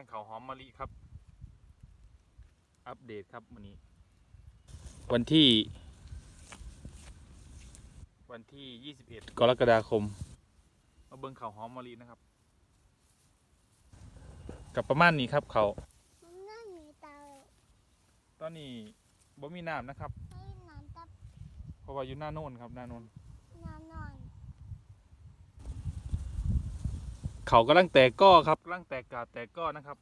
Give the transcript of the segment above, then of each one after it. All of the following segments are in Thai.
งข้าวหอมมะลิครับ อัปเดตครับวันนี้ วันที่ วันที่ 21 กรกฎาคม มาเบิ่งข้าวหอมมะลินะครับ กับประมาณนี้ครับเขาวมันน่ามีเตาตอนนี้บ่มีน้ำนะครับ ให้น้ำตับเพราะว่าอยู่หน้าโน่นครับหน้าโน่นน้ำนอน เขากำลังแตกก้อครับกำลังแตกกาดแตกก้อนะครับ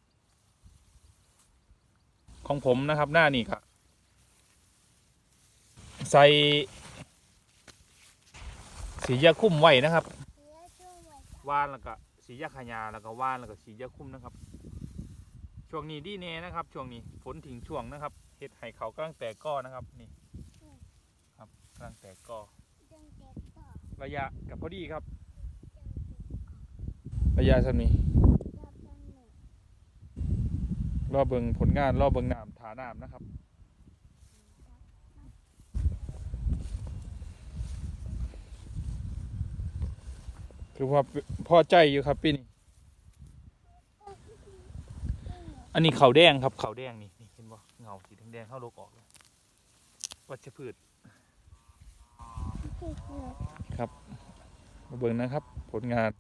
ของผมนะครับหน้านี่ครับใส่สียาคุ้มไว้นะครับว่านแล้วก็สียาขยาแล้วก็ว่านแล้วก็สียาคุ้มนะครับ ช่วงนี้ดีเน่นะครับ ช่วงนี้ฝนถึงช่วงนะครับเห็ดไห่เขากำลังแตกก้อนะครับนี่ครับกำลังแตกก้อระยะกับพอดีครับ ระยะสันี้จับกันหนึ่งรอเบิงผลงานรอเบิงน้ำถาน้ำนะครับคือว่าพอใจอยู่ครับปีนี้อันนี้เขาวแดงครับเขาวแดงนี่นี่เห็นบ่เงาสีแดงๆเข้าโลกออกเลยวัชพืชติดเลยมาเบิ่งนะครับ ผลงาน